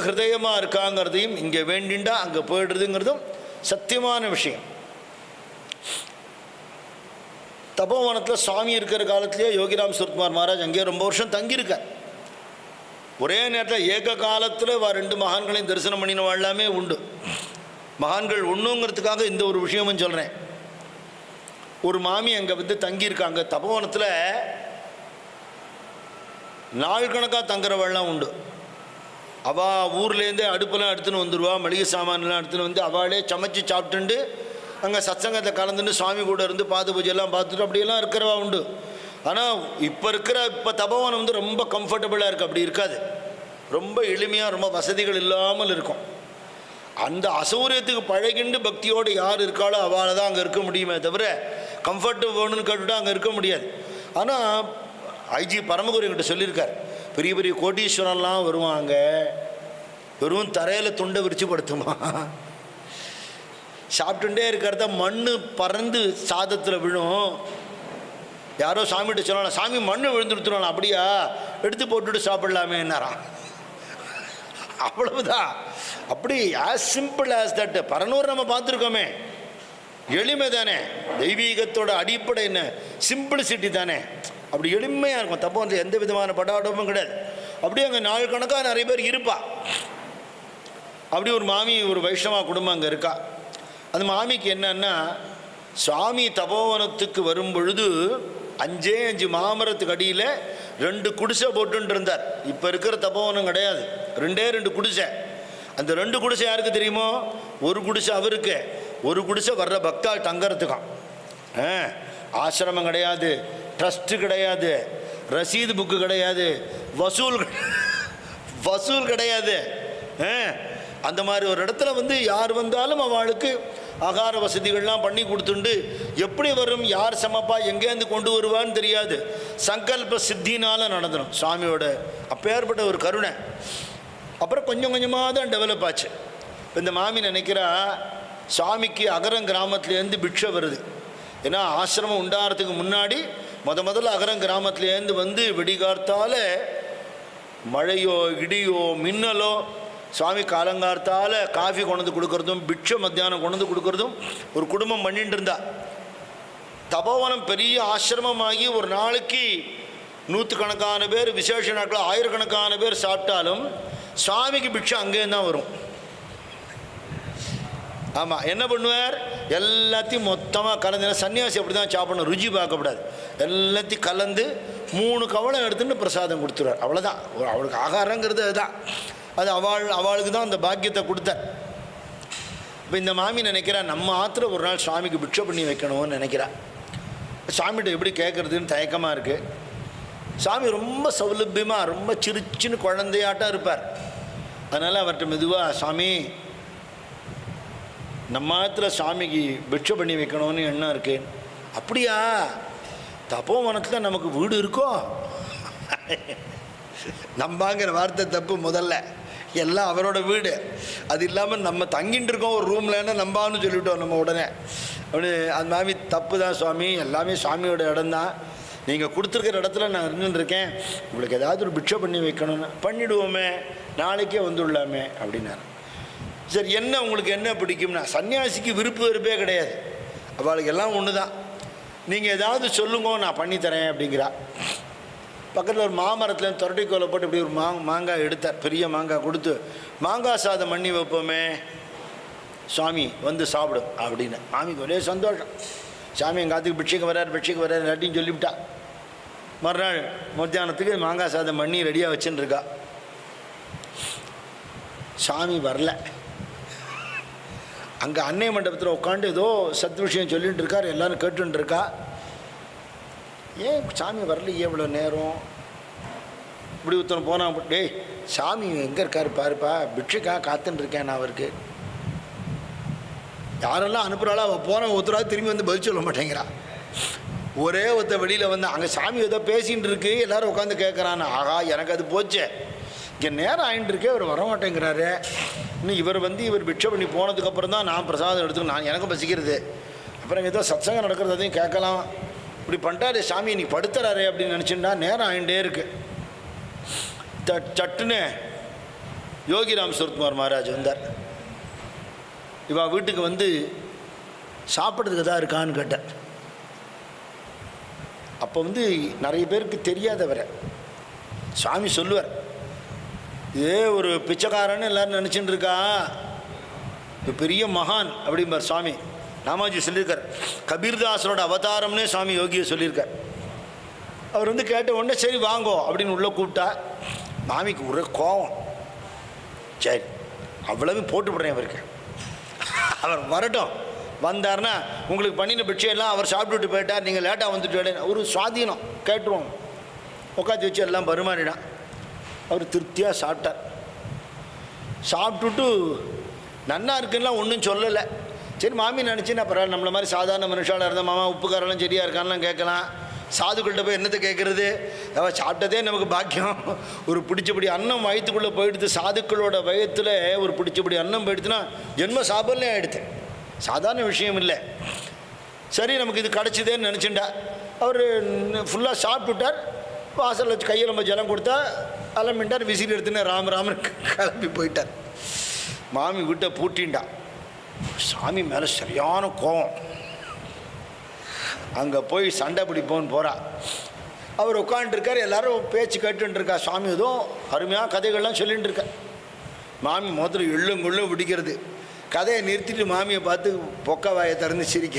ஹிருதயமாக இருக்காங்கிறதையும் இங்கே வேண்டிண்டா அங்கே போயிடுறதுங்கிறதும் சத்தியமான விஷயம். தபோவனத்தில் சுவாமி இருக்கிற காலத்திலேயே யோகிராம் சுர்குமார் மகாராஜ் அங்கேயே ரொம்ப வருஷம் தங்கியிருக்கார். ஒரே நேரத்தில் ஏக காலத்தில் ரெண்டு மகான்களையும் தரிசனம் பண்ணின எல்லாமே உண்டு. மகான்கள் ஒன்றுங்கிறதுக்காக இந்த ஒரு விஷயமும் சொல்கிறேன் ஒரு மாமி அங்கே வந்து தங்கியிருக்காங்க. தபோவனத்தில் நாள் கணக்காக தங்குறவெல்லாம் உண்டு. அவள் ஊர்லேருந்தே அடுப்பெல்லாம் எடுத்துன்னு வந்துடுவா மளிகை சாமான்லாம் எடுத்துன்னு வந்து அவளே சமைச்சு சாப்பிட்டுண்டு அங்கே சத்சங்கத்தை கலந்துன்னு சுவாமி கூட இருந்து பாத பூஜையெல்லாம் பார்த்துட்டு அப்படியெல்லாம் இருக்கிறவா உண்டு. ஆனால் இப்போ இருக்கிற இப்போ தபவனம் வந்து ரொம்ப கம்ஃபர்டபுளாக இருக்குது அப்படி இருக்காது. ரொம்ப எளிமையாக ரொம்ப வசதிகள் இல்லாமல் இருக்கும். அந்த அசௌரியத்துக்கு பழகிண்டு பக்தியோடு யார் இருக்காளோ அவளை தான் அங்கே இருக்க முடியுமே தவிர கம்ஃபர்ட் வேணும்னு கேட்டுவிட்டு அங்கே இருக்க முடியாது. ஆனால் ஐஜி பரமகுரு கிட்ட சொல்லியிருக்கார். பெரிய பெரிய கோட்டீஸ்வரன்லாம் வருவாங்க. வெறும் தரையில் துண்டை விரிச்சு படுத்துமா சாப்பிட்டுட்டே இருக்கிறத மண் பறந்து சாதத்தில் விழும். யாரோ சாமிகிட்ட சொல்லலாம் சாமி மண் விழுந்துடுத்துருவாங்க அப்படியா? எடுத்து போட்டுட்டு சாப்பிடலாமே என்னாரா அவ்வளவுதான். அப்படி as simple as that Paranur நம்ம பார்த்துருக்கோமே. எளிமை தானே. தெய்வீகத்தோட அடிப்படை என்ன? சிம்பிளிசிட்டி தானே. அப்படி எளிமையாக இருக்கும். தப்பு வந்து எந்த விதமான படாடமும் கிடையாது. அப்படியே அங்கே நாள் கணக்காக நிறைய பேர் இருப்பா. அப்படி ஒரு மாமி ஒரு வைஷ்ணவா குடும்பம் அங்கே இருக்கா. அந்த மாமிக்கு என்னன்னா சுவாமி தபோவனத்துக்கு வரும் பொழுது அஞ்சே அஞ்சு மாமரத்துக்கு அடியில் ரெண்டு குடிசை போட்டுன்னு இருந்தார். இப்போ இருக்கிற தபோவனம் கிடையாது. ரெண்டே ரெண்டு குடிசை. அந்த ரெண்டு குடிசை யாருக்கு தெரியுமோ? ஒரு குடிசை அவருக்கு. ஒரு குடிசை வர்ற பக்தால் தங்கறதுக்காம். ஆ, ஆசிரமம் கிடையாது. ட்ரஸ்ட்டு கிடையாது. ரசீது புக்கு கிடையாது. வசூல் வசூல் கிடையாது. ஆ, அந்த மாதிரி ஒரு இடத்துல வந்து யார் வந்தாலும் அவளுக்கு ஆகார வசதிகள்லாம் பண்ணி கொடுத்துண்டு எப்படி வரும் யார் சமப்பா எங்கேருந்து கொண்டு வருவான்னு தெரியாது. சங்கல்ப சித்தினால் நடந்துடும் சுவாமியோட அப்பேற்பட்ட ஒரு கருணை. அப்புறம் கொஞ்சம் கொஞ்சமாக தான் டெவலப் ஆச்சு. இந்த மாமி நினைக்கிறா சுவாமிக்கு அகரம் கிராமத்துலேருந்து பிக்ஷை வருது. ஏன்னா ஆசிரமம் உண்டாகிறதுக்கு முன்னாடி முத முதல்ல அகரம் கிராமத்துலேருந்து வந்து விடிகார்த்தால மழையோ இடியோ மின்னலோ சுவாமி காலங்கார்த்தால காஃபி கொண்டு வந்து கொடுக்கறதும் பிட்சை மத்தியானம் கொண்டு வந்து கொடுக்கறதும் ஒரு குடும்பம் பண்ணிட்டு இருந்தா. தபோவனம் பெரிய ஆசிரமமாகி ஒரு நாளைக்கு நூற்றுக்கணக்கான பேர் விசேஷ நாட்கள் ஆயிரக்கணக்கான பேர் சாப்பிட்டாலும் சுவாமிக்கு பிட்சை அங்கேயும் தான் வரும். ஆமாம் என்ன பண்ணுவார்? எல்லாத்தையும் மொத்தமாக கலந்து சன்னியாசி அப்படி தான் சாப்பிடணும் ருச்சி பார்க்கக்கூடாது எல்லாத்தையும் கலந்து மூணு கவலம் எடுத்துன்னு பிரசாதம் கொடுத்துருவார். அவ்வளோதான் அவளுக்கு ஆகாரங்கிறது அதுதான். அது அவள் அவளுக்கு தான் அந்த பாக்கியத்தை கொடுத்தார் இப்போ இந்த மாமி நினைக்கிறா நம்ம ஆத்திர ஒரு நாள் சுவாமிக்கு பிக்ஷை பண்ணி வைக்கணும்னு நினைக்கிறா. சாமிகிட்ட எப்படி கேட்குறதுன்னு தயக்கமாக இருக்குது சாமி ரொம்ப சௌலபியமாக ரொம்ப சிரிச்சின்னு குழந்தையாட்டம் இருப்பார். அதனால் அவர்கிட்ட மெதுவாக சாமி நம்ம இடத்துல சாமிக்கு பிட்சை பண்ணி வைக்கணும்னு எண்ணம் இருக்குது அப்படியா? தப்போவனத்தில் நமக்கு வீடு இருக்கோ? நம்பாங்கிற வார்த்தை தப்பு முதல்ல. எல்லாம் அவரோட வீடு. அது இல்லாமல் நம்ம தங்கிட்டு இருக்கோம் ஒரு ரூம்லன்னு நம்பான்னு சொல்லிவிட்டோம் நம்ம உடனே. அப்படி அந்த மாமி தப்பு தான் சுவாமி. எல்லாமே சுவாமியோட இடம்தான். நீங்கள் கொடுத்துருக்கிற இடத்துல நான் இருந்துருக்கேன் உங்களுக்கு ஏதாவது ஒரு பிக்ஷை பண்ணி வைக்கணும்னு. பண்ணிவிடுவோமே நாளைக்கே வந்துடலாமே அப்படின்னாரு. சரி என்ன உங்களுக்கு என்ன பிடிக்கும்னா சன்னியாசிக்கு விருப்பு வெறுப்பே கிடையாது. அவளுக்கு எல்லாம் ஒன்று தான் நீங்கள் ஏதாவது சொல்லுங்க நான் பண்ணித்தரேன் அப்படிங்கிறா. பக்கத்தில் ஒரு மாமரத்தில் தொரட்டிக்கோலை போட்டு இப்படி ஒரு மா மாங்காய் எடுத்தார் பெரிய மாங்காய் கொடுத்து மாங்காய் சாதம் பண்ணி வைப்போமே சுவாமி வந்து சாப்பிடும் அப்படின்னு. மாமிக்கு ஒரே சந்தோஷம். சாமி எங்கள் காத்துக்கு பிட்சைக்கு வரார் பிட்சைக்கு வரார் எல்லாத்தையும் சொல்லிவிட்டா. மறுநாள் மத்தியானத்துக்கு மாங்காய் சாதம் பண்ணி ரெடியாக வச்சுன்னு இருக்கா. சாமி வரல. அங்கே அன்னை மண்டபத்தில் உட்காந்து ஏதோ சத் விஷயம் சொல்லிகிட்டு இருக்கார் எல்லோரும் கேட்டுருக்கா ஏன் சாமி வரலையே இவ்வளோ நேரம்? இப்படி ஒருத்தன் போனான் டேய் சாமி எங்கே இருக்கார் பாருப்பா பிட்சைக்கா காத்துன்னு இருக்கேன் நான் அவருக்கு. யாரெல்லாம் அனுப்புகிறாளோ அவள் போன ஒருத்தராக திரும்பி வந்து பதில் சொல்ல மாட்டேங்கிறா. ஒரே ஒருத்த வெளியில் வந்து அங்கே சாமி ஏதோ பேசின்னு இருக்கு எல்லாரும் உட்காந்து கேட்குறான்னு ஆகா எனக்கு அது போச்சே. இங்கே நேரம் ஆயின்னு இருக்கே அவர் வர மாட்டேங்கிறாரு இன்னும் இவர் வந்து இவர் பிட்சை பண்ணி போனதுக்கப்புறம் தான் நான் பிரசாதம் எடுத்துக்கணும். நான் எனக்கும் பசிக்கிறது. அப்புறம் ஏதோ சத்சங்கம் நடக்கிறது அதையும் கேட்கலாம். இப்படி பண்ணிட்டாரு சாமி நீ படுத்துறாரு அப்படின்னு நினச்சின்னா நேரம் ஆயிண்டே இருக்கு. த சட்டுன்னு யோகிராம் சுரத்குமார் மகாராஜ் வந்தார். இவா வீட்டுக்கு வந்து சாப்பிட்றதுக்கு தான் இருக்கான்னு கேட்டார். அப்போ வந்து நிறைய பேருக்கு தெரியாதவரை. சுவாமி சொல்லுவார் இதே ஒரு பிச்சைக்காரன்னு எல்லாரும் நினச்சிட்டு இருக்கா இது பெரிய மகான் அப்படிம்பார் சுவாமி நாமாஜி சொல்லியிருக்கார். கபீர்தாசரோட அவதாரம்னே சுவாமி யோகியை சொல்லியிருக்கார். அவர் வந்து கேட்ட உடனே சரி வாங்கோ அப்படின்னு உள்ளே கூப்பிட்டா மாமிக்கு ஒரே கோவம். சரி அவ்வளவு போட்டு விடுறேன் அவருக்கு அவர் வரட்டும். வந்தார்னா உங்களுக்கு பண்ணின பிட்சையெல்லாம் அவர் சாப்பிட்டுட்டு போயிட்டார். நீங்கள் லேட்டாக வந்துட்டு ஒரு சுவாதீனம் கேட்டுருவோம். உட்காந்து வச்சு எல்லாம் பருமாறிடான் அவர் திருப்தியாக சாப்பிட்டார். சாப்பிட்டுட்டு நன்னா இருக்குன்னா ஒன்றும் சொல்லலை. சரி மாமி நினச்சின்னா பரவாயில்ல நம்மளை மாதிரி சாதாரண மனுஷாலாக இருந்தால் மாமா உப்புக்காரெல்லாம் சரியாக இருக்கான்லாம் கேட்கலாம். சாதுக்கள்கிட்ட போய் என்னத்தை கேட்குறது? அவள் சாப்பிட்டதே நமக்கு பாக்கியம். ஒரு பிடிச்சபடி அன்னம் வயிற்றுக்குள்ளே போயிடுது சாதுக்களோட வயத்தில் ஒரு பிடிச்சபடி அன்னம் போயிடுதுன்னா ஜென்ம சாபல்லே ஆகிடுது சாதாரண விஷயம் இல்லை. சரி நமக்கு இது கிடச்சிதேன்னு நினச்சிண்டா அவர் ஃபுல்லாக சாப்பிட்டுட்டார். வாசலில் வச்சு கையில் நம்ம ஜலம் கொடுத்தா அலம்பிட்டார் விசில் எடுத்துன்னு ராம ராமன் கிளம்பி போயிட்டார். மாமி வீட்டை பூட்டின்டா சாமி மேலே சரியான கோவம். அங்கே போய் சண்டை பிடிப்போன்னு போகிறா அவர் உட்காந்துருக்கார் எல்லாரும் பேச்சு கேட்டுருக்கா சாமி எதுவும் அருமையாக கதைகள்லாம் சொல்லிகிட்டு இருக்கா. மாமி முதல்ல எள்ளும் கொள்ளும் பிடிக்கிறது கதையை நிறுத்திட்டு மாமியை பார்த்து பொக்க வாயை திறந்து சிரிக்க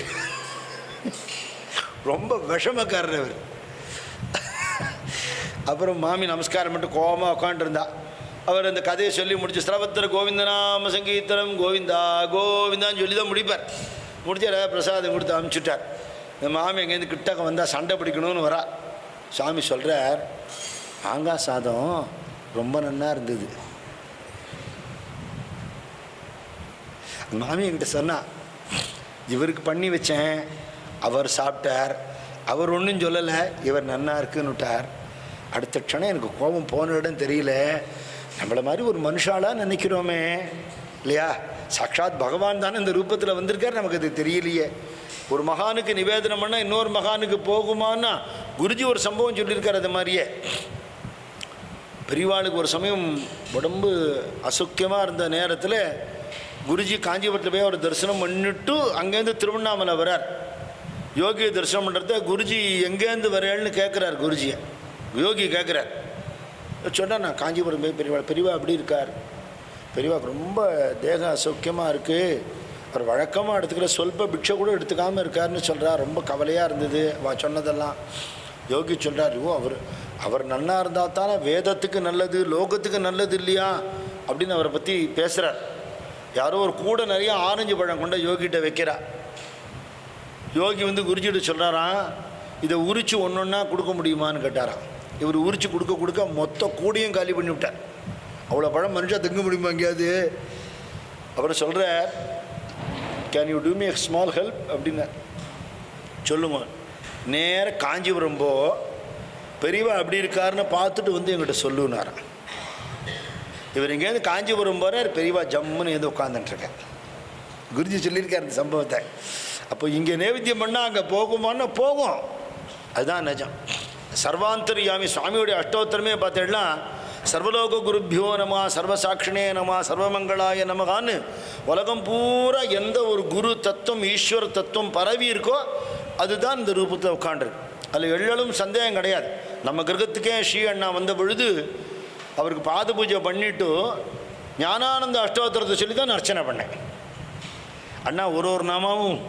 ரொம்ப விஷமக்காரர் அவர். அப்புறம் மாமி நமஸ்காரம் மட்டும் கோபமாக உட்காண்டிருந்தா அவர் அந்த கதையை சொல்லி முடிச்சு ஸ்ரவத்திர கோவிந்தநாம சங்கீர்த்தனம் கோவிந்தா கோவிந்தான்னு சொல்லி தான் முடிப்பார். முடிச்சு ஏதாவது பிரசாதம் கொடுத்து அனுப்பிச்சுட்டார் இந்த மாமி எங்கேருந்து கிட்டக்க வந்தால் சண்டை பிடிக்கணும்னு வரா. சாமி சொல்கிறார் மாங்காய் சாதம் ரொம்ப நன்னா இருந்தது. மாமி என்கிட்ட சொன்னா இவருக்கு பண்ணி வச்சேன் அவர் சாப்பிட்டார் அவர் ஒன்றும் சொல்லலை இவர் நன்னா இருக்குன்னு விட்டார் அடுத்த க்ஷணம் எனக்கு கோபம் போன இடம் தெரியல. நம்மளை மாதிரி ஒரு மனுஷாலாக நினைக்கிறோமே. இல்லையா? சாட்சாத் பகவான் தானே இந்த ரூபத்தில் வந்திருக்கார் நமக்கு அது தெரியலையே. ஒரு மகானுக்கு நிவேதனம் பண்ணால் இன்னொரு மகானுக்கு போகுமான்னா குருஜி ஒரு சம்பவம் சொல்லியிருக்கார் அது மாதிரியே. பெரியவாளுக்கு ஒரு சமயம் உடம்பு அசுக்கியமாக இருந்த நேரத்தில் குருஜி காஞ்சிபுரத்தில் போய் அவர் தரிசனம் பண்ணிட்டு அங்கேருந்து திருவண்ணாமலை வரார் யோகியை தரிசனம் பண்ணுறத குருஜி எங்கேருந்து வரேன்னு கேட்குறார் குருஜியை. யோகி கேட்குறார் சொன்னால் நான் காஞ்சிபுரம் போய் பெரியவா பெரியவா அப்படி இருக்கார். பெரியவாக்கு ரொம்ப தேகம் அசௌக்கியமாக இருக்குது அவர் வழக்கமாக எடுத்துக்கிற சொல்ப பிக்ஷை கூட எடுத்துக்காமல் இருக்காருன்னு சொல்கிறார் ரொம்ப கவலையாக இருந்தது. வா சொன்னதெல்லாம். யோகி சொல்கிறார் ஓ அவர் அவர் நல்லா இருந்தால் தானே வேதத்துக்கு நல்லது லோகத்துக்கு நல்லது இல்லையா? அப்படின்னு அவரை பற்றி பேசுகிறார் யாரோ ஒரு கூட நிறைய ஆரஞ்சு பழம் கொண்ட யோகிகிட்ட வைக்கிறா. யோகி வந்து குருஜிகிட்ட சொல்கிறாராம் இதை உரித்து ஒன்று ஒன்றா கொடுக்க முடியுமான்னு கேட்டாரான் இவர் உரிச்சு கொடுக்க கொடுக்க மொத்த கூடையும் காலி பண்ணி விட்டார். அவ்வளோ பழம் மனுஷா தங்க முடியுமா எங்கேயாவது? அப்புறம் சொல்கிற can you do me a small help அப்படின்னு சொல்லுங்க நேர காஞ்சிபுரம் போ. பெரியவா அப்படி இருக்காருன்னு பார்த்துட்டு வந்து எங்கிட்ட சொல்லுனாராம் இவர் இங்கேருந்து காஞ்சிபுரம் போகிறார் பெரியவா ஜம்முன்னு ஏதோ உட்காந்துட்டுருக்கேன் குருஜி சொல்லியிருக்கார் இந்த சம்பவத்தை. அப்போ இங்கே நேவேத்தியம் பண்ணால் அங்கே போகுமான்னு போகும். அதுதான் நிஜம். சர்வாந்தரியாமி சுவாமியுடைய அஷ்டோத்தரமே பார்த்தேன்னா சர்வலோக குருப்பியோ நம சர்வசாட்சினே நம சர்வமங்களாய நமகான்னு உலகம் பூரா எந்த ஒரு குரு தத்துவம் ஈஸ்வர தத்துவம் பரவி இருக்கோ அதுதான் இந்த ரூபத்தில் உட்காண்டிருக்கு அதில் எள்ளலும் சந்தேகம் கிடையாது. நம்ம கிரகத்துக்கே ஸ்ரீ அண்ணா வந்த பொழுது அவருக்கு பாத பூஜை பண்ணிட்டு ஞானானந்த அஷ்டோத்திரத்தை சொல்லி தான் அர்ச்சனை பண்ணேன். அண்ணா ஒரு ஒரு நாமாவும்